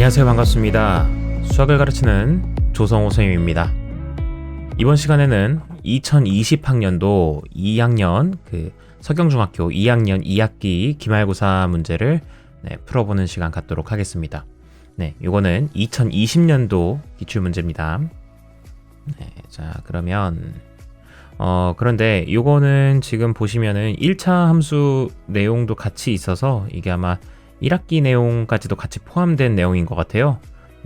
안녕하세요. 반갑습니다. 수학을 가르치는 조성호 선생님입니다. 이번 시간에는 2020학년도 2학년 그 서경중학교 2학년 2학기 기말고사 문제를 네, 풀어보는 시간 갖도록 하겠습니다. 네, 이거는 2020년도 기출 문제입니다. 네, 자 그러면 어 그런데 이거는 지금 보시면은 1차 함수 내용도 같이 있어서 이게 아마 1학기 내용까지도 같이 포함된 내용인 것 같아요.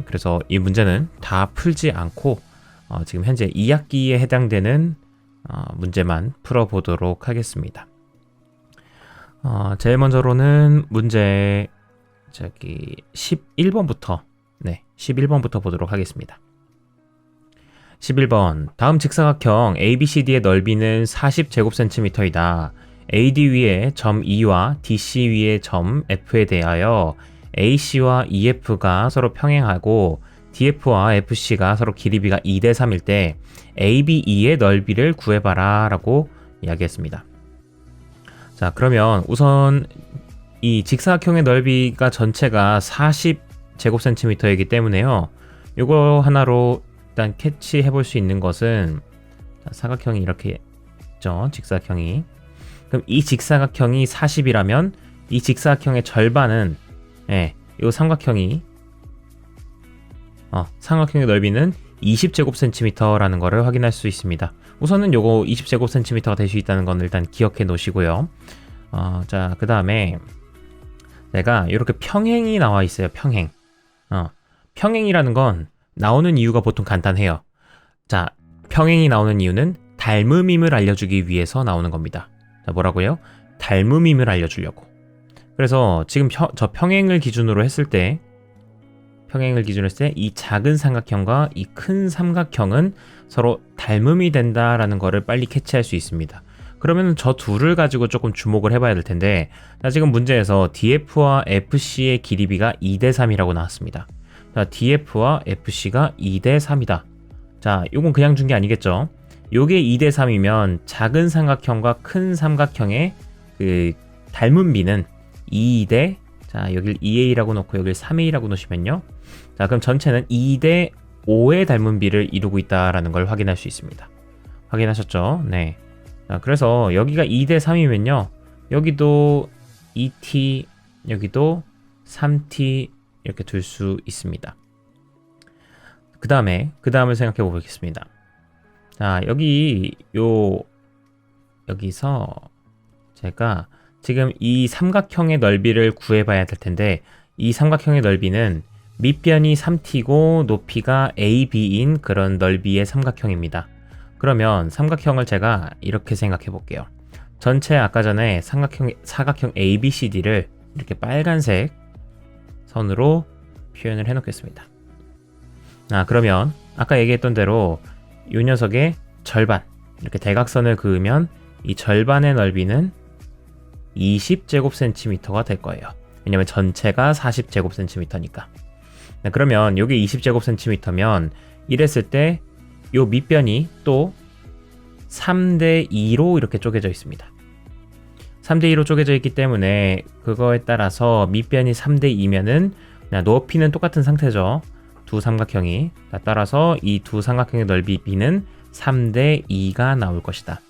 그래서 이 문제는 다 풀지 않고 어, 지금 현재 2학기에 해당되는 어, 문제만 풀어보도록 하겠습니다. 어, 제일 먼저로는 문제 저기 11번부터 네 11번부터 보도록 하겠습니다. 11번 다음 직사각형 ABCD의 넓이는 40제곱센티미터이다. AD 위에 점 E와 DC 위에 점 F에 대하여 AC와 EF가 서로 평행하고 DF와 FC가 서로 길이비가 2대 3일 때 ABE의 넓이를 구해봐라 라고 이야기했습니다. 자 그러면 우선 이 직사각형의 넓이가 전체가 40 제곱센티미터이기 때문에요. 이거 하나로 일단 캐치해 볼 수 있는 것은 사각형이 이렇게 있죠. 직사각형이 그럼 이 직사각형이 40이라면 이 직사각형의 절반은 예, 이 삼각형이 어, 삼각형의 넓이는 20제곱센티미터라는 것을 확인할 수 있습니다. 우선은 요거 20제곱센티미터가 될 수 있다는 건 일단 기억해 놓으시고요. 어, 자, 그 다음에 내가 이렇게 평행이 나와 있어요. 평행. 어, 평행이라는 건 나오는 이유가 보통 간단해요. 자, 평행이 나오는 이유는 닮음임을 알려주기 위해서 나오는 겁니다. 자, 뭐라고요? 닮음임을 알려주려고. 그래서 지금 평, 저 평행을 기준으로 했을 때 평행을 기준으로 했을 때 이 작은 삼각형과 이 큰 삼각형은 서로 닮음이 된다라는 것을 빨리 캐치할 수 있습니다. 그러면 저 둘을 가지고 조금 주목을 해봐야 될 텐데 자, 지금 문제에서 DF와 FC의 길이비가 2대 3이라고 나왔습니다. 자, DF와 FC가 2대 3이다. 자, 이건 그냥 준 게 아니겠죠? 요게 2대 3이면 작은 삼각형과 큰 삼각형의 그 닮은 비는 2대 자 여길 2a라고 놓고 여길 3a라고 놓으시면요. 자 그럼 전체는 2대 5의 닮은 비를 이루고 있다라는 걸 확인할 수 있습니다. 확인하셨죠? 네. 자, 그래서 여기가 2대 3이면요. 여기도 2t 여기도 3t 이렇게 둘 수 있습니다. 그 다음에 그 다음을 생각해 보겠습니다 자, 여기 요 여기서 제가 지금 이 삼각형의 넓이를 구해봐야 될 텐데 이 삼각형의 넓이는 밑변이 3t고 높이가 ab인 그런 넓이의 삼각형입니다. 그러면 삼각형을 제가 이렇게 생각해 볼게요. 전체 아까 전에 삼각형, 사각형 ABCD를 이렇게 빨간색 선으로 표현을 해 놓겠습니다. 아, 그러면 아까 얘기했던 대로 이 녀석의 절반 이렇게 대각선을 그으면 이 절반의 넓이는 20제곱센티미터가 될 거예요. 왜냐면 전체가 40제곱센티미터니까. 네, 그러면 이게 20제곱센티미터면 이랬을 때 이 밑변이 또 3대 2로 이렇게 쪼개져 있습니다. 3대 2로 쪼개져 있기 때문에 그거에 따라서 밑변이 3대 2면은 높이는 똑같은 상태죠. 두 삼각형이 따라서 이 두 삼각형의 넓이 b는 3대 2가 나올 것이다.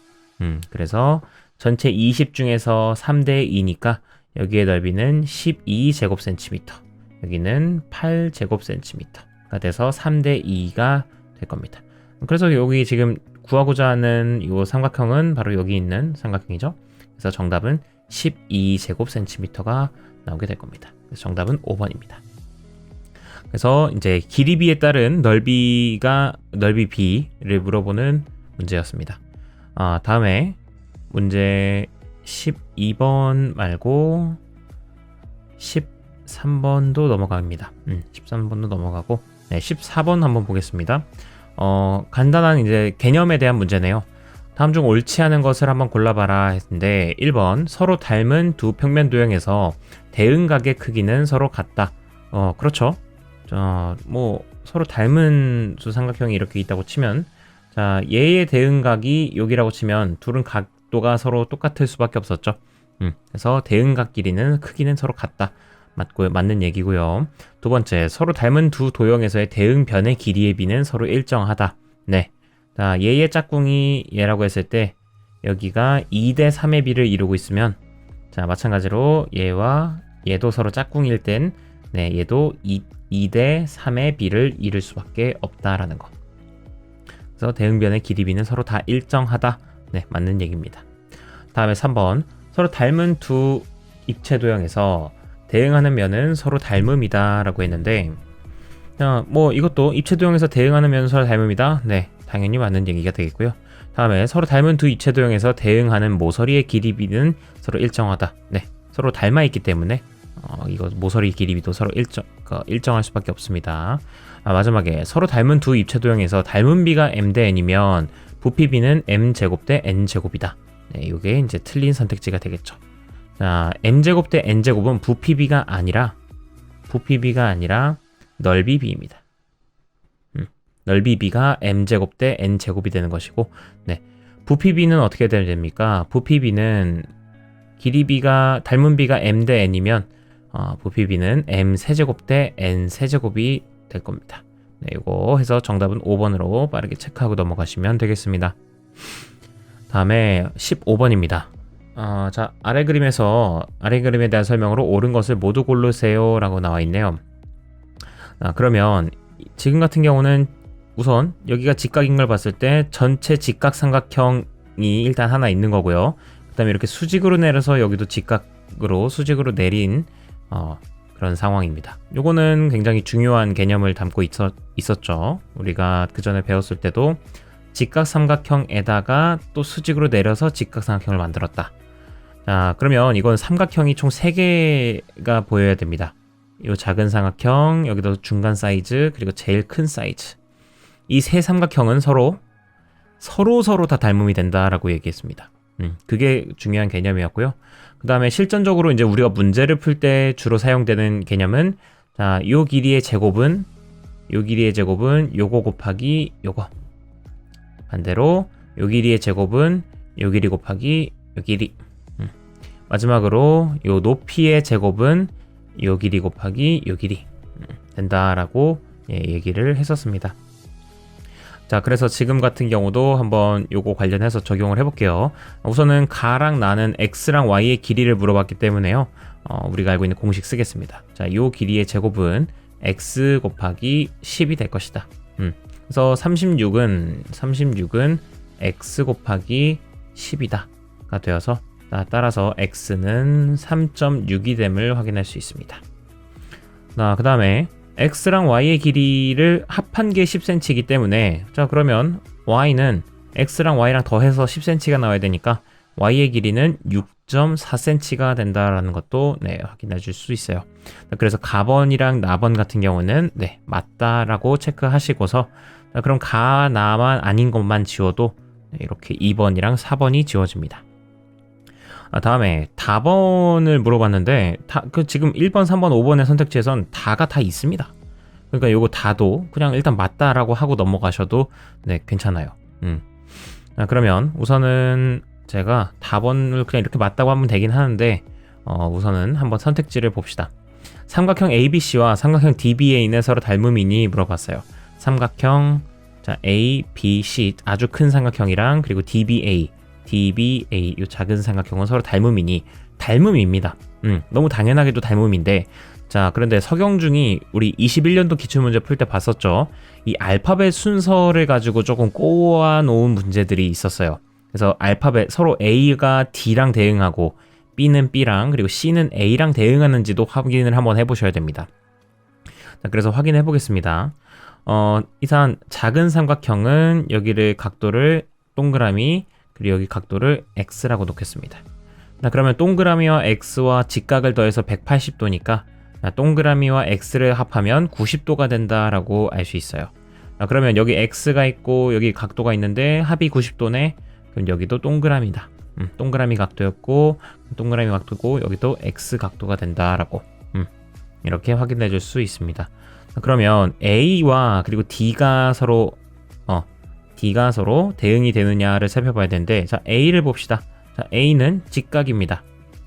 음, 그래서 전체 20 중에서 3대 2니까 여기의 넓이는 12 제곱센티미터, 여기는 8 제곱센티미터가 돼서 3대 2가 될 겁니다. 그래서 여기 지금 구하고자 하는 이 삼각형은 바로 여기 있는 삼각형이죠. 그래서 정답은 12 제곱센티미터가 나오게 될 겁니다. 정답은 5번입니다. 그래서 이제 길이비에 따른 넓이가 넓이 비를 물어보는 문제였습니다. 아, 다음에 문제 12번 말고 13번도 넘어갑니다. 음, 13번도 넘어가고 네, 14번 한번 보겠습니다. 어, 간단한 이제 개념에 대한 문제네요. 다음 중 옳지 않은 것을 한번 골라봐라 했는데 1번 서로 닮은 두 평면 도형에서 대응각의 크기는 서로 같다. 어, 그렇죠. 자, 뭐 서로 닮은 두 삼각형이 이렇게 있다고 치면 자, 얘의 대응각이 여기라고 치면 둘은 각도가 서로 똑같을 수밖에 없었죠. 음, 그래서 대응각 길이는 크기는 서로 같다. 맞고 맞는 얘기고요. 두 번째, 서로 닮은 두 도형에서의 대응 변의 길이의 비는 서로 일정하다. 네. 자, 얘의 짝꿍이 얘라고 했을 때 여기가 2대 3의 비를 이루고 있으면 자, 마찬가지로 얘와 얘도 서로 짝꿍일 땐 네, 얘도 2, 2대 3의 비를 이룰 수밖에 없다라는 거. 그래서 대응변의 길이 비는 서로 다 일정하다. 네, 맞는 얘기입니다. 다음에 3번. 서로 닮은 두 입체 도형에서 대응하는 면은 서로 닮음이다라고 했는데 어, 뭐 이것도 입체 도형에서 대응하는 면은 서로 닮음이다. 네, 당연히 맞는 얘기가 되겠고요. 다음에 서로 닮은 두 입체 도형에서 대응하는 모서리의 길이비는 서로 일정하다. 네, 서로 닮아 있기 때문에 어, 이거 모서리 길이비도 서로 일정 그, 일정할 수밖에 없습니다. 아, 마지막에 서로 닮은 두 입체 도형에서 닮은 비가 m 대 n이면 부피 비는 m 제곱 대 n 제곱이다. 네, 이게 이제 틀린 선택지가 되겠죠. 자, m 제곱 대 n 제곱은 부피 비가 아니라 부피 비가 아니라 넓이 비입니다. 음, 넓이 비가 m 제곱 대 n 제곱이 되는 것이고, 네, 부피 비는 어떻게 됩니까? 부피 비는 길이 비가 닮은 비가 m 대 n이면 어, 부피 비는 m 세제곱 대 n 세제곱이 될 겁니다. 네, 이거 해서 정답은 5번으로 빠르게 체크하고 넘어가시면 되겠습니다. 다음에 15번입니다. 어, 자, 아래 그림에서 아래 그림에 대한 설명으로 옳은 것을 모두 고르세요 라고 나와 있네요. 아, 그러면 지금 같은 경우는 우선 여기가 직각인 걸 봤을 때 전체 직각 삼각형이 일단 하나 있는 거고요. 그 다음에 이렇게 수직으로 내려서 여기도 직각으로 수직으로 내린 어, 그런 상황입니다. 요거는 굉장히 중요한 개념을 담고 있었, 있었죠. 우리가 그 전에 배웠을 때도 직각 삼각형에다가 또 수직으로 내려서 직각 삼각형을 만들었다. 자, 그러면 이건 삼각형이 총 3개가 보여야 됩니다. 이 작은 삼각형, 여기도 중간 사이즈, 그리고 제일 큰 사이즈. 이 세 삼각형은 서로 서로 서로 다 닮음이 된다라고 얘기했습니다. 음, 그게 중요한 개념이었고요. 그 다음에 실전적으로 이제 우리가 문제를 풀 때 주로 사용되는 개념은 자, 요 길이의 제곱은 요 길이의 제곱은 요거 곱하기 요거. 반대로 요 길이의 제곱은 요 길이 곱하기 요 길이. 음. 마지막으로 요 높이의 제곱은 요 길이 곱하기 요 길이 음, 된다라고 예, 얘기를 했었습니다. 자, 그래서 지금 같은 경우도 한번 요거 관련해서 적용을 해볼게요. 우선은 가랑 나는 x랑 y의 길이를 물어봤기 때문에요. 어, 우리가 알고 있는 공식 쓰겠습니다. 자, 요 길이의 제곱은 x 곱하기 10이 될 것이다. 음. 그래서 36은 36은 x 곱하기 10이다 가 되어서 따라서 x는 3.6이 됨을 확인할 수 있습니다. 그 다음에 x랑 y의 길이를 합한 게 10cm이기 때문에 자 그러면 y는 x랑 y랑 더해서 10cm가 나와야 되니까 y의 길이는 6.4cm가 된다라는 것도 네, 확인해 줄 수 있어요. 그래서 가번이랑 나번 같은 경우는 네, 맞다라고 체크하시고서 자, 그럼 가, 나만 아닌 것만 지워도 네, 이렇게 2번이랑 4번이 지워집니다. 아, 다음에 다번을 물어봤는데 다, 그 지금 1번, 3번, 5번의 선택지에선 다가 다 있습니다. 그러니까 요거 다도 그냥 일단 맞다라고 하고 넘어가셔도 네 괜찮아요. 음. 아, 그러면 우선은 제가 다번을 그냥 이렇게 맞다고 하면 되긴 하는데 어, 우선은 한번 선택지를 봅시다. 삼각형 ABC와 삼각형 DBA는 서로 닮음이니 물어봤어요. 삼각형 자 A, B, C 아주 큰 삼각형이랑 그리고 DBA DBA 이 작은 삼각형은 서로 닮음이니 닮음입니다. 음, 너무 당연하게도 닮음인데 자 그런데 서경중이 우리 21년도 기출문제 풀 때 봤었죠. 이 알파벳 순서를 가지고 조금 꼬아 놓은 문제들이 있었어요. 그래서 알파벳 서로 A가 D랑 대응하고 B는 B랑 그리고 C는 A랑 대응하는지도 확인을 한번 해보셔야 됩니다. 자, 그래서 확인해 보겠습니다. 어, 이상 작은 삼각형은 여기를 각도를 동그라미 그리고 여기 각도를 x라고 놓겠습니다. 자, 그러면 동그라미와 x와 직각을 더해서 180도니까 동그라미와 x를 합하면 90도가 된다라고 알 수 있어요. 자, 그러면 여기 x가 있고 여기 각도가 있는데 합이 90도네. 그럼 여기도 동그라미다. 음, 동그라미 각도였고 동그라미 각도고 여기도 x 각도가 된다라고 음, 이렇게 확인해 줄 수 있습니다. 자, 그러면 a와 그리고 d가 서로 D가 서로 대응이 되느냐를 살펴봐야 되는데 자 A를 봅시다. 자 A는 직각입니다.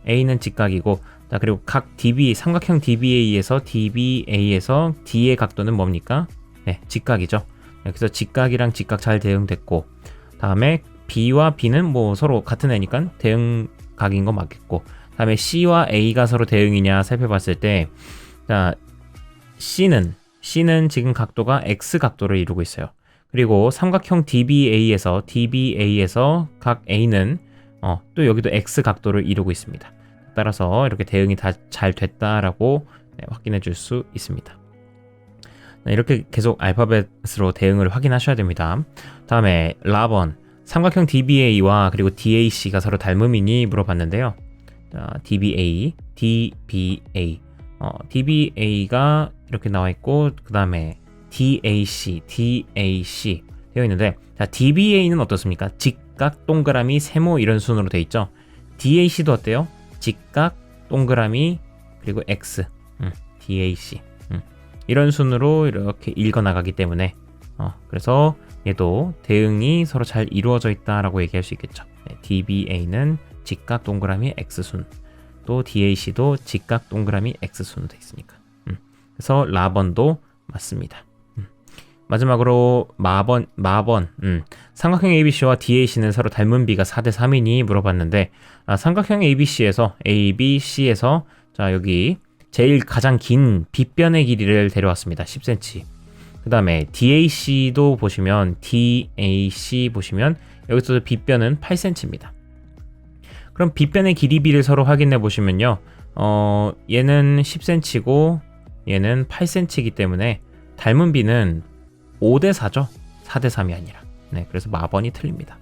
A는 직각이고 자, 그리고 각 DB, 삼각형 DBA에서 DBA에서 D의 각도는 뭡니까? 네, 직각이죠. 네, 그래서 직각이랑 직각 잘 대응됐고, 다음에 B와 B는 뭐 서로 같은 애니까 대응각인 거 맞겠고, 다음에 C와 A가 서로 대응이냐 살펴봤을 때, 자, C는, C는 지금 각도가 X 각도를 이루고 있어요. 그리고 삼각형 DBA에서 DBA에서 각 A는 어, 또 여기도 X 각도를 이루고 있습니다. 따라서 이렇게 대응이 다 잘 됐다라고 네, 확인해 줄 수 있습니다. 네, 이렇게 계속 알파벳으로 대응을 확인하셔야 됩니다. 다음에 라번 삼각형 DBA와 그리고 DAC가 서로 닮음이니 물어봤는데요. 자, DBA, DBA, 어, DBA가 이렇게 나와 있고 그 다음에 DAC, DAC 되어 있는데 자, DBA는 어떻습니까? 직각, 동그라미, 세모 이런 순으로 되어 있죠. DAC도 어때요? 직각, 동그라미, 그리고 X, 음, DAC 음. 이런 순으로 이렇게 읽어 나가기 때문에 어, 그래서 얘도 대응이 서로 잘 이루어져 있다라고 얘기할 수 있겠죠. 네, DBA는 직각, 동그라미, X순, 또 DAC도 직각, 동그라미, X순으로 되어 있으니까. 음. 그래서 라번도 맞습니다. 음. 마지막으로 마번, 마번, 음. 삼각형 ABC와 DAC는 서로 닮은 비가 4대 3이니 물어봤는데 아, 삼각형 ABC에서 ABC에서 자 여기 제일 가장 긴 빗변의 길이를 데려왔습니다. 10cm. 그 다음에 DAC도 보시면 DAC 보시면 여기서 빗변은 8cm입니다. 그럼 빗변의 길이비를 서로 확인해 보시면요. 어, 얘는 10cm고 얘는 8cm이기 때문에 닮은 비는 5대 4죠. 4대 3이 아니라. 네, 그래서 마번이 틀립니다.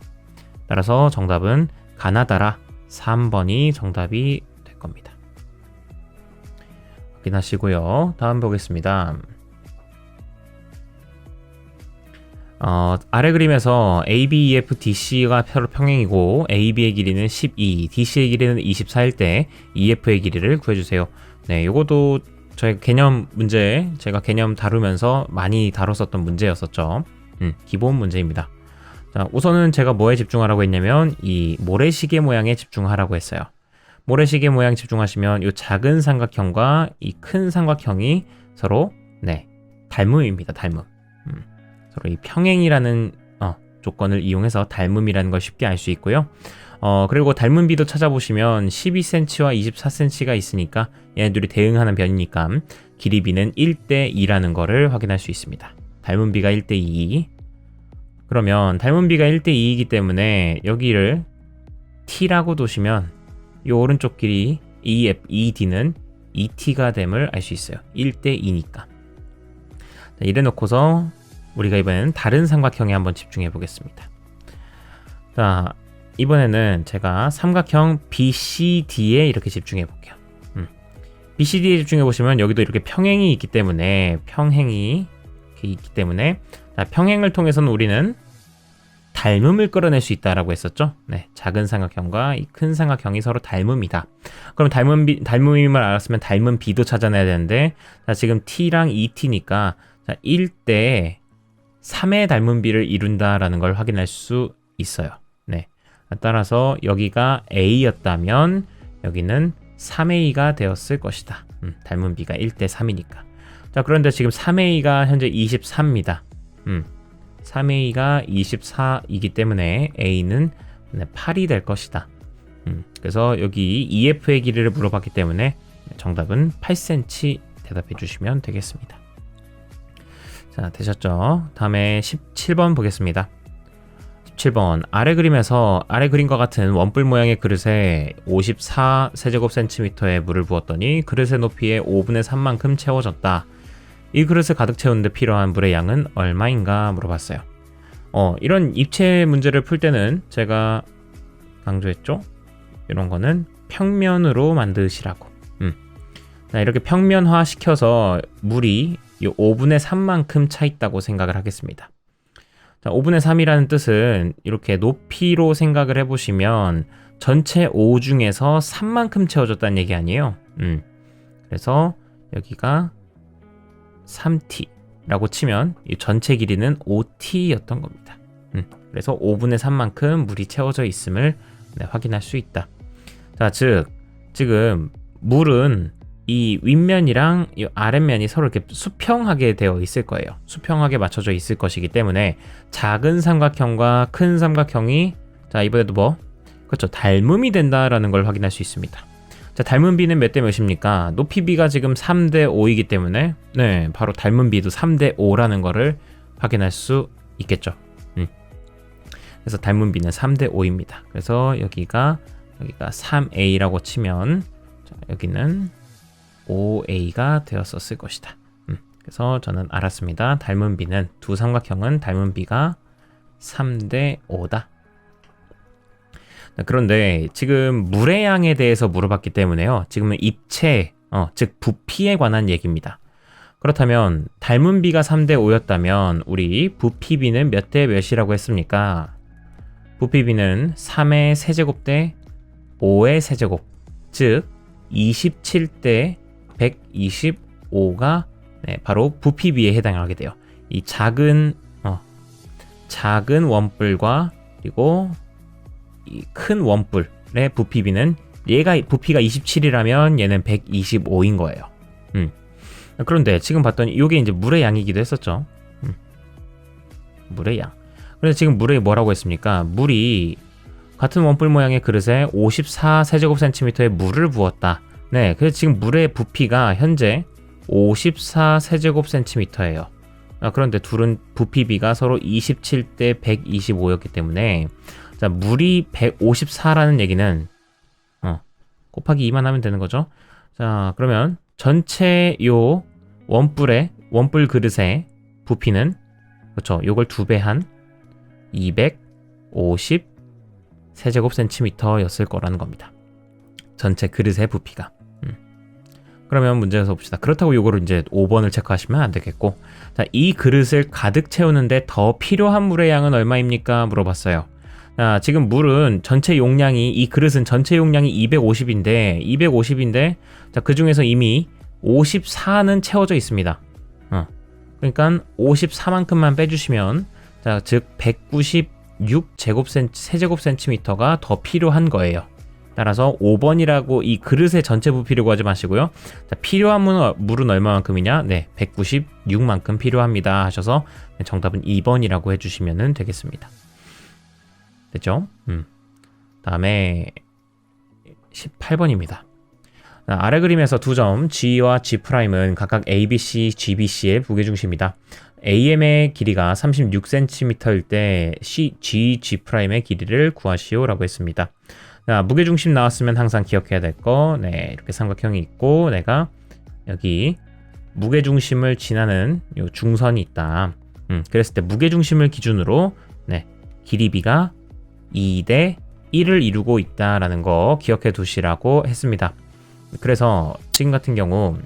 따라서 정답은 가나다라 3번이 정답이 될 겁니다. 확인하시고요. 다음 보겠습니다. 어, 아래 그림에서 AB, EF, DC가 평행이고 AB의 길이는 12, DC의 길이는 24일 때 EF의 길이를 구해주세요. 네, 이것도 저희 개념 문제 제가 개념 다루면서 많이 다뤘었던 문제였었죠. 음, 기본 문제입니다. 자, 우선은 제가 뭐에 집중하라고 했냐면 이 모래시계 모양에 집중하라고 했어요. 모래시계 모양 집중하시면 이 작은 삼각형과 이 큰 삼각형이 서로 네 닮음입니다. 닮음. 음, 서로 이 평행이라는 어, 조건을 이용해서 닮음이라는 걸 쉽게 알 수 있고요. 어, 그리고 닮은 비도 찾아보시면 12cm와 24cm가 있으니까 얘네들이 대응하는 변이니까 길이 비는 1대 2라는 거를 확인할 수 있습니다. 닮은 비가 1대 2. 그러면 닮은 비가 1대 2이기 때문에 여기를 t라고 두시면 이 오른쪽 길이 EF, ED는 ET가 됨을 알 수 있어요. 1대 2니까. 이래 놓고서 우리가 이번에는 다른 삼각형에 한번 집중해 보겠습니다. 자, 이번에는 제가 삼각형 BCD에 이렇게 집중해 볼게요. 음. BCD에 집중해 보시면 여기도 이렇게 평행이 있기 때문에 평행이 있기 때문에 자, 평행을 통해서는 우리는 닮음을 끌어낼 수 있다라고 했었죠. 네, 작은 삼각형과 이큰 삼각형이 서로 닮음이다. 그럼 닮음 비, 닮음임을 알았으면 닮은 B도 찾아내야 되는데 자, 지금 T랑 ET니까 자, 1대 3의 닮은 B를 이룬다라는 걸 확인할 수 있어요. 네. 따라서 여기가 A였다면 여기는 3A가 되었을 것이다. 음, 닮은 B가 1대 3이니까. 자, 그런데 지금 3A가 현재 24입니다. 음, 3A가 24이기 때문에 A는 8이 될 것이다. 음, 그래서 여기 EF의 길이를 물어봤기 때문에 정답은 8cm 대답해 주시면 되겠습니다. 자, 되셨죠? 다음에 17번 보겠습니다. 17번 아래 그림에서 아래 그림과 같은 원뿔 모양의 그릇에 54 세제곱 센티미터의 물을 부었더니 그릇의 높이의 5분의 3만큼 채워졌다. 이 그릇을 가득 채우는데 필요한 물의 양은 얼마인가 물어봤어요. 어, 이런 입체 문제를 풀 때는 제가 강조했죠. 이런 거는 평면으로 만드시라고. 음. 자, 이렇게 평면화 시켜서 물이 5분의 3만큼 차 있다고 생각을 하겠습니다. 자, 5분의 3이라는 뜻은 이렇게 높이로 생각을 해보시면 전체 5 중에서 3만큼 채워졌다는 얘기 아니에요. 음. 그래서 여기가 3t라고 치면 이 전체 길이는 5t였던 겁니다. 음. 그래서 5분의 3만큼 물이 채워져 있음을 네, 확인할 수 있다. 자, 즉 지금 물은 이 윗면이랑 이 아랫면이 서로 이렇게 수평하게 되어 있을 거예요. 수평하게 맞춰져 있을 것이기 때문에 작은 삼각형과 큰 삼각형이 자 이번에도 뭐 그렇죠 닮음이 된다라는 걸 확인할 수 있습니다. 자 닮은 비는 몇 대 몇입니까? 높이 비가 지금 3대 5이기 때문에 네 바로 닮은 비도 3대 5라는 거를 확인할 수 있겠죠. 음. 그래서 닮은 비는 3대 5입니다. 그래서 여기가 여기가 3a라고 치면 자, 여기는 5a가 되었었을 것이다. 음, 그래서 저는 알았습니다. 닮은 비는 두 삼각형은 닮은 비가 3대 5다. 그런데 지금 물의 양에 대해서 물어봤기 때문에요. 지금은 입체, 어, 즉 부피에 관한 얘기입니다. 그렇다면 닮은 비가 3대 5였다면 우리 부피 비는 몇 대 몇이라고 했습니까? 부피 비는 3의 세제곱 대 5의 세제곱, 즉 27대 125가 네, 바로 부피비에 해당하게 돼요. 이 작은 어, 작은 원뿔과 그리고 이 큰 원뿔의 부피비는 얘가 부피가 27이라면 얘는 125인 거예요. 음. 그런데 지금 봤더니 이게 이제 물의 양이기도 했었죠. 음. 물의 양. 그래서 지금 물에 뭐라고 했습니까? 물이 같은 원뿔 모양의 그릇에 54 세제곱센티미터의 물을 부었다. 네, 그래서 지금 물의 부피가 현재 54 세제곱센티미터예요. 아, 그런데 둘은 부피비가 서로 27대 125였기 때문에 자, 물이 154라는 얘기는 어, 곱하기 2만 하면 되는 거죠. 자, 그러면 전체 요 원뿔의 원뿔 그릇의 부피는 그렇죠. 요걸 두 배 한 250 세제곱 센티미터였을 거라는 겁니다. 전체 그릇의 부피가. 음. 그러면 문제에서 봅시다. 그렇다고 요거를 이제 5번을 체크하시면 안 되겠고. 자, 이 그릇을 가득 채우는데 더 필요한 물의 양은 얼마입니까? 물어봤어요. 자, 지금 물은 전체 용량이 이 그릇은 전체 용량이 250인데 250인데 자, 그 중에서 이미 54는 채워져 있습니다. 어. 그러니까 54만큼만 빼주시면 자, 즉 196 제곱센치 세제곱 센티미터가 더 필요한 거예요. 따라서 5번이라고 이 그릇의 전체 부피를 구하지 마시고요. 자, 필요한 물은, 물은 얼마만큼이냐? 네, 196만큼 필요합니다 하셔서 정답은 2번이라고 해주시면 되겠습니다. 됐죠? 음. 다음에 18번입니다. 아래 그림에서 두 점 G와 G'은 각각 ABC, GBC의 무게중심이다. AM의 길이가 36cm일 때 C, G, G'의 길이를 구하시오라고 했습니다. 자, 무게중심 나왔으면 항상 기억해야 될 거, 네, 이렇게 삼각형이 있고, 내가 여기 무게중심을 지나는 요 중선이 있다. 음, 그랬을 때 무게중심을 기준으로, 네, 길이비가 2대 1을 이루고 있다라는 거 기억해 두시라고 했습니다. 그래서 지금 같은 경우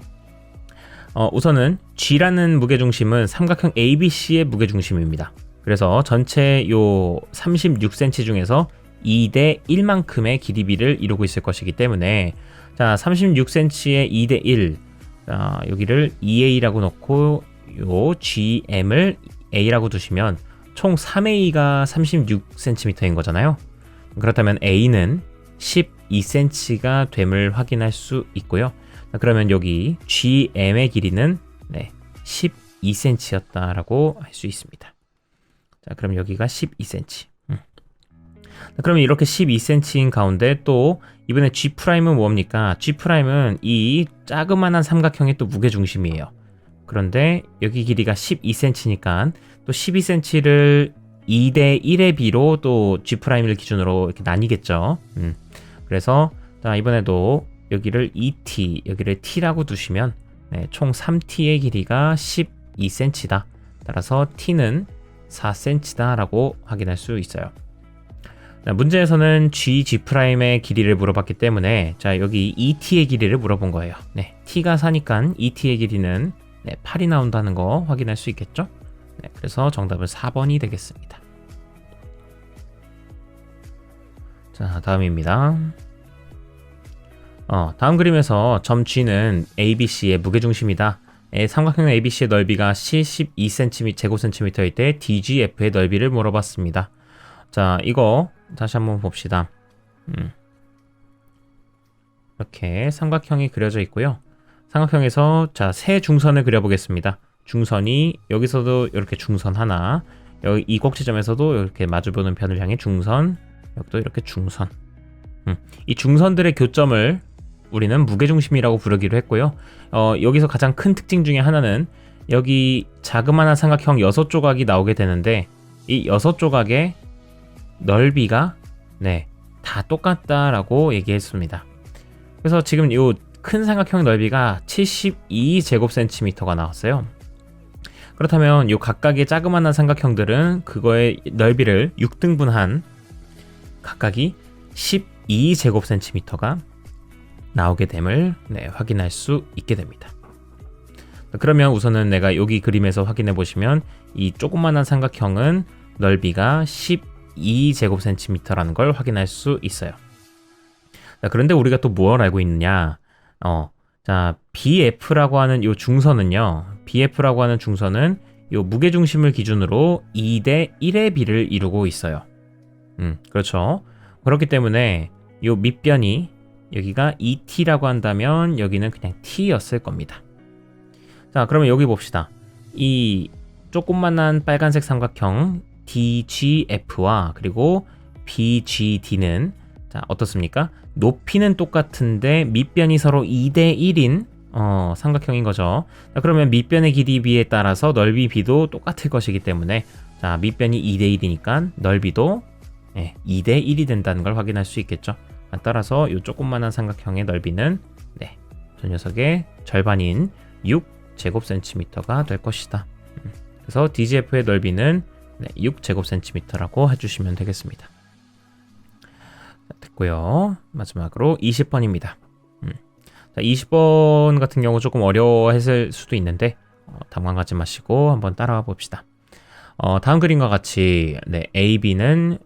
어, 우선은 G라는 무게중심은 삼각형 ABC의 무게중심입니다. 그래서 전체 요 36cm 중에서 2대 1만큼의 길이비를 이루고 있을 것이기 때문에 자 36cm의 2대 1 자, 여기를 2A라고 놓고 요 GM을 A라고 두시면 총 3A가 36cm인 거잖아요. 그렇다면 A는 12cm가 됨을 확인할 수 있고요. 그러면 여기 GM의 길이는 네, 12cm였다라고 할 수 있습니다. 자, 그럼 여기가 12cm. 음. 그러면 이렇게 12cm인 가운데 또 이번에 G'은 뭡니까? G'은 이 자그마한 삼각형의 또 무게 중심이에요. 그런데 여기 길이가 12cm니까 또 12cm를 2대 1의 비로 또 G'를 기준으로 이렇게 나뉘겠죠. 음. 그래서 자, 이번에도 여기를 2t, 여기를 t라고 두시면 네, 총 3t의 길이가 12cm다. 따라서 t는 4cm다라고 확인할 수 있어요. 자, 문제에서는 g, g'의 길이를 물어봤기 때문에 자 여기 2t의 길이를 물어본 거예요. 네, t가 4니까 2t의 길이는 네, 8이 나온다는 거 확인할 수 있겠죠? 네, 그래서 정답은 4번이 되겠습니다. 자, 다음입니다. 어, 다음 그림에서 점 G는 ABC의 무게중심이다. 삼각형 ABC의 넓이가 72cm 제곱센티미터일 때 DGF의 넓이를 물어봤습니다. 자, 이거 다시 한번 봅시다. 음. 이렇게 삼각형이 그려져 있고요. 삼각형에서 자, 세 중선을 그려보겠습니다. 중선이 여기서도 이렇게 중선 하나, 여기 이 꼭지점에서도 이렇게 마주보는 편을 향해 중선, 여기도 이렇게 중선. 음, 이 중선들의 교점을 우리는 무게중심이라고 부르기로 했고요. 어, 여기서 가장 큰 특징 중에 하나는 여기 자그마한 삼각형 여섯 조각이 나오게 되는데 이 여섯 조각의 넓이가 네, 다 똑같다라고 얘기했습니다. 그래서 지금 이 큰 삼각형 넓이가 72 제곱센티미터가 나왔어요. 그렇다면 이 각각의 자그마한 삼각형들은 그거의 넓이를 6등분한 각각이 12 제곱센티미터가 나오게 됨을 네, 확인할 수 있게 됩니다. 그러면 우선은 내가 여기 그림에서 확인해 보시면 이 조그만한 삼각형은 넓이가 12 제곱센티미터라는 걸 확인할 수 있어요. 자, 그런데 우리가 또 무엇을 알고 있느냐? 어, 자, BF라고 하는 이 중선은요. BF라고 하는 중선은 이 무게 중심을 기준으로 2대 1의 비를 이루고 있어요. 음, 그렇죠. 그렇기 때문에 이 밑변이 여기가 ET라고 한다면 여기는 그냥 T였을 겁니다. 자, 그러면 여기 봅시다. 이 조그만한 빨간색 삼각형 DGF와 그리고 BGD는 자, 어떻습니까? 높이는 똑같은데 밑변이 서로 2대 1인 어, 삼각형인 거죠. 자, 그러면 밑변의 길이 비에 따라서 넓이 비도 똑같을 것이기 때문에 자, 밑변이 2대 1이니까 넓이도 예, 2대 1이 된다는 걸 확인할 수 있겠죠. 따라서 이 조그만한 삼각형의 넓이는 네, 저 녀석의 절반인 6 제곱센티미터가 될 것이다. 음, 그래서 DGF의 넓이는 네, 6제곱센티미터라고 해주시면 되겠습니다. 됐고요. 마지막으로 20번입니다. 음. 자, 20번 같은 경우 조금 어려워했을 수도 있는데 어, 당황하지 마시고 한번 따라와 봅시다. 어, 다음 그림과 같이 네, AB는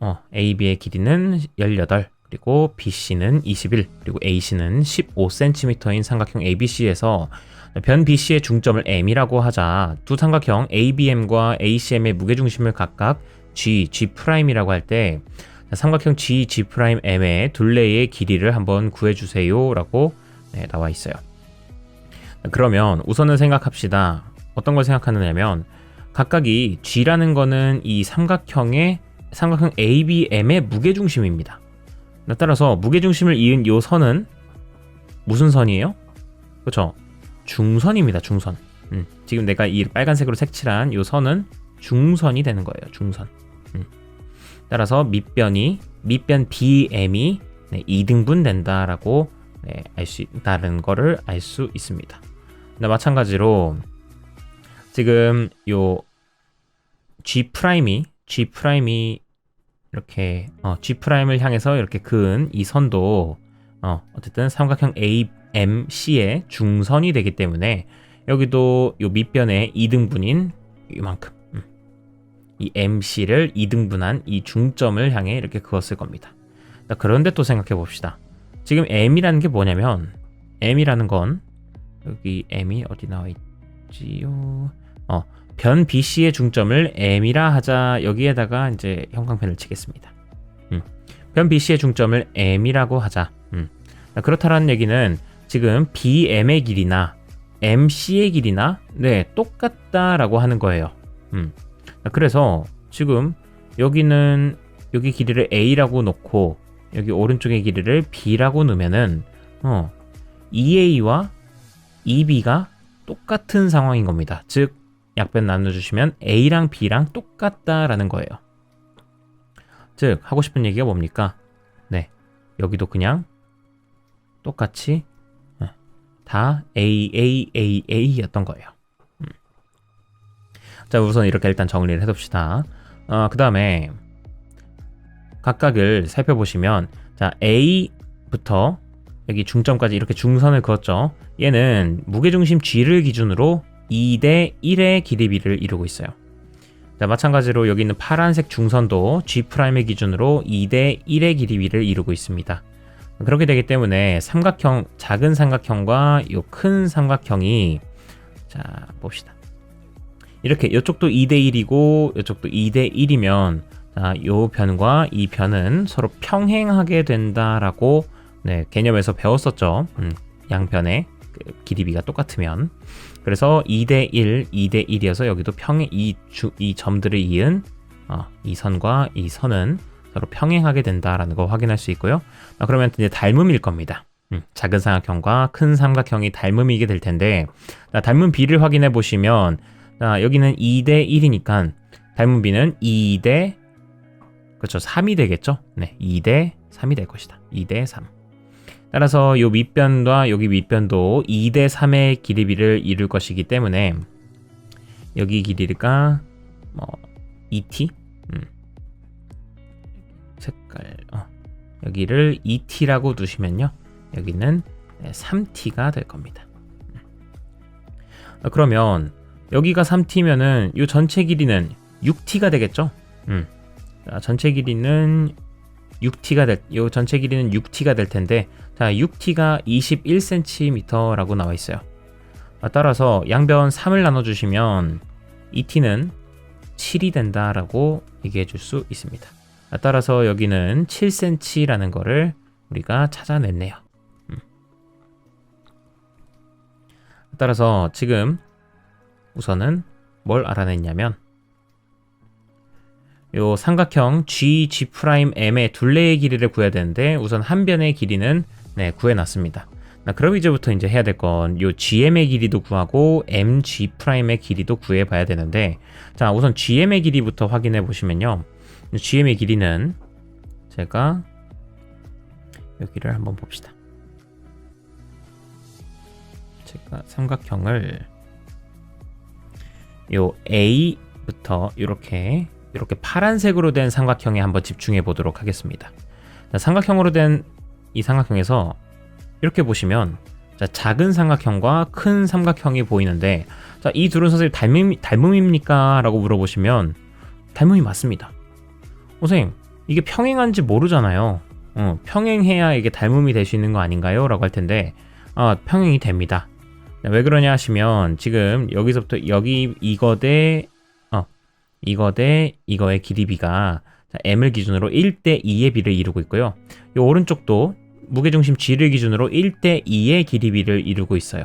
어, AB의 길이는 18 그리고 BC는 21 그리고 AC는 15cm인 삼각형 ABC에서 변 BC의 중점을 M이라고 하자 두 삼각형 ABM과 ACM의 무게중심을 각각 G, G'이라고 할 때 삼각형 G, G'M의 둘레의 길이를 한번 구해주세요 라고 네, 나와 있어요. 그러면 우선은 생각합시다. 어떤 걸 생각하느냐면 각각이 G라는 거는 이 삼각형의 삼각형 ABM의 무게중심입니다. 따라서 무게중심을 이은 이 선은 무슨 선이에요? 그렇죠? 중선입니다. 중선. 음, 지금 내가 이 빨간색으로 색칠한 이 선은 중선이 되는 거예요. 중선. 음. 따라서 밑변이 밑변 BM이 네, 2등분 된다라고 네, 알수 있다는 거를 알 수 있습니다. 근데 마찬가지로 지금 요 G 프라임이 G 프라임이 이렇게 어, G 프라임을 향해서 이렇게 그은 이 선도 어, 어쨌든 삼각형 AMC의 중선이 되기 때문에 여기도 요 밑변의 2등분인 이만큼 음. 이 MC를 2등분한 이 중점을 향해 이렇게 그었을 겁니다. 그런데 또 생각해 봅시다. 지금 M이라는 게 뭐냐면 M이라는 건 여기 M이 어디 나와 있지요? 어, 변 BC의 중점을 M이라 하자 여기에다가 이제 형광펜을 치겠습니다. 음. 변 BC의 중점을 M이라고 하자. 음. 그렇다라는 얘기는 지금 BM의 길이나 MC의 길이나 네 똑같다라고 하는 거예요. 음. 그래서 지금 여기는 여기 길이를 A라고 놓고 여기 오른쪽의 길이를 B라고 놓으면은 어, EA와 EB가 똑같은 상황인 겁니다. 즉 약변 나눠주시면 A랑 B랑 똑같다라는 거예요. 즉 하고 싶은 얘기가 뭡니까? 네, 여기도 그냥 똑같이 네, 다 A, A, A, A였던 거예요. 음. 자, 우선 이렇게 일단 정리를 해둡시다. 어, 그 다음에 각각을 살펴보시면 자 A부터 여기 중점까지 이렇게 중선을 그었죠. 얘는 무게중심 G를 기준으로 2대 1의 길이비를 이루고 있어요. 자, 마찬가지로 여기 있는 파란색 중선도 G'의 기준으로 2대 1의 길이비를 이루고 있습니다. 그렇게 되기 때문에 삼각형, 작은 삼각형과 이 큰 삼각형이 자, 봅시다. 이렇게 이쪽도 2대 1이고 이쪽도 2대 1이면 자, 요 변과 이 변은 서로 평행하게 된다라고 네, 개념에서 배웠었죠. 음, 양변의 그 길이비가 똑같으면. 그래서 2대 1, 2대 1이어서 여기도 평행 이, 주, 이 점들을 이은 어, 이 선과 이 선은 서로 평행하게 된다라는 거 확인할 수 있고요. 아, 그러면 이제 닮음일 겁니다. 음, 작은 삼각형과 큰 삼각형이 닮음이게 될 텐데 자, 닮은 비를 확인해 보시면 자, 여기는 2대 1이니까 닮은 비는 2대 그렇죠 3이 되겠죠. 네, 2대 3이 될 것이다. 2대 3. 따라서 이 밑변과 여기 밑변도 2대 3의 길이비를 이룰 것이기 때문에 여기 길이가 뭐 2t 음. 색깔 어. 여기를 2t라고 두시면요 여기는 3t가 될 겁니다 어, 그러면 여기가 3t면은 이 전체 길이는 6t가 되겠죠 음. 자, 전체 길이는 6t가 될, 요 전체 길이는 6t가 될 텐데, 자, 6t가 21cm라고 나와 있어요. 아, 따라서 양변 3을 나눠주시면 2t는 7이 된다라고 얘기해 줄 수 있습니다. 아, 따라서 여기는 7cm라는 거를 우리가 찾아냈네요. 음. 따라서 지금 우선은 뭘 알아냈냐면 요 삼각형 G, G'M의 둘레의 길이를 구해야 되는데 우선 한 변의 길이는 네, 구해놨습니다. 그럼 이제부터 이제 해야 될 건 요 GM의 길이도 구하고 MG'의 길이도 구해봐야 되는데 자 우선 GM의 길이부터 확인해 보시면요. GM의 길이는 제가 여기를 한번 봅시다. 제가 삼각형을 요 A부터 이렇게 이렇게 파란색으로 된 삼각형에 한번 집중해 보도록 하겠습니다. 자, 삼각형으로 된 이 삼각형에서 이렇게 보시면 자, 작은 삼각형과 큰 삼각형이 보이는데 자, 이 둘은 선생님 닮음, 닮음입니까? 라고 물어보시면 닮음이 맞습니다. 선생님 이게 평행한지 모르잖아요. 어, 평행해야 이게 닮음이 될 수 있는 거 아닌가요? 라고 할 텐데 아, 평행이 됩니다. 왜 그러냐 하시면 지금 여기서부터 여기 이거 대 이거 대 이거의 길이 비가 m을 기준으로 1대 2의 비를 이루고 있고요. 이 오른쪽도 무게중심 g를 기준으로 1대 2의 길이 비를 이루고 있어요.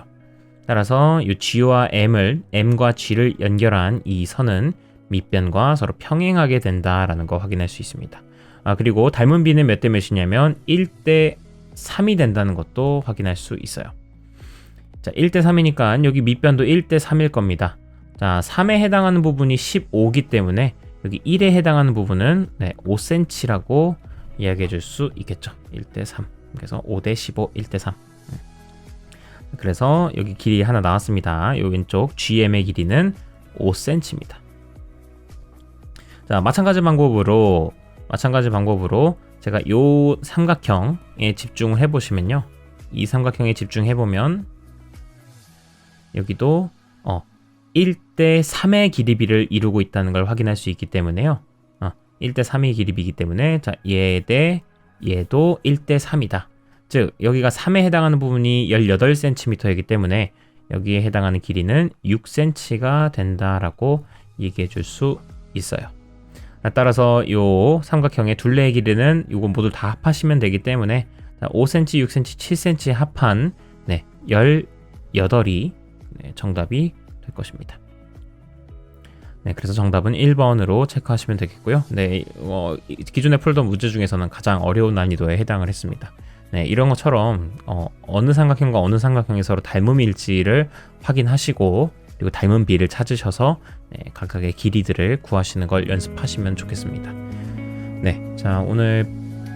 따라서 이 g와 m을 m과 g를 연결한 이 선은 밑변과 서로 평행하게 된다라는 거 확인할 수 있습니다. 아 그리고 닮은 비는 몇 대 몇이냐면 1대 3이 된다는 것도 확인할 수 있어요. 자, 1대 3이니까 여기 밑변도 1대 3일 겁니다. 자, 3에 해당하는 부분이 15기 때문에 여기 1에 해당하는 부분은 네, 5cm라고 이야기해 줄 수 있겠죠. 1대 3. 그래서 5대 15, 1대 3. 그래서 여기 길이 하나 나왔습니다. 이 왼쪽 GM의 길이는 5cm입니다. 자, 마찬가지 방법으로 마찬가지 방법으로 제가 이 삼각형에 집중을 해 보시면요. 이 삼각형에 집중해 보면 여기도 1대 3의 길이비를 이루고 있다는 걸 확인할 수 있기 때문에요. 어, 1대 3의 길이비이기 때문에 자, 얘 대 얘도 1대 3이다. 즉 여기가 3에 해당하는 부분이 18cm이기 때문에 여기에 해당하는 길이는 6cm가 된다라고 얘기해 줄 수 있어요. 따라서 이 삼각형의 둘레의 길이는 이거 모두 다 합하시면 되기 때문에 5cm, 6cm, 7cm 합한 네, 18이 네, 정답이 될 것입니다. 네, 그래서 정답은 1번으로 체크하시면 되겠고요. 네, 어, 기존에 풀던 문제 중에서는 가장 어려운 난이도에 해당을 했습니다. 네, 이런 것처럼 어, 느 삼각형과 어느 삼각형이 서로 닮음일지를 확인하시고 그리고 닮은 비를 찾으셔서 네, 각각의 길이들을 구하시는 걸 연습하시면 좋겠습니다. 네, 자 오늘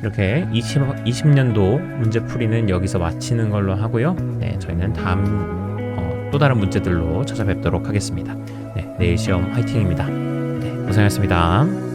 이렇게 20, 20년도 문제 풀이는 여기서 마치는 걸로 하고요. 네, 저희는 다음 또 다른 문제들로 찾아뵙도록 하겠습니다. 네, 내일 시험 화이팅입니다. 네, 고생하셨습니다.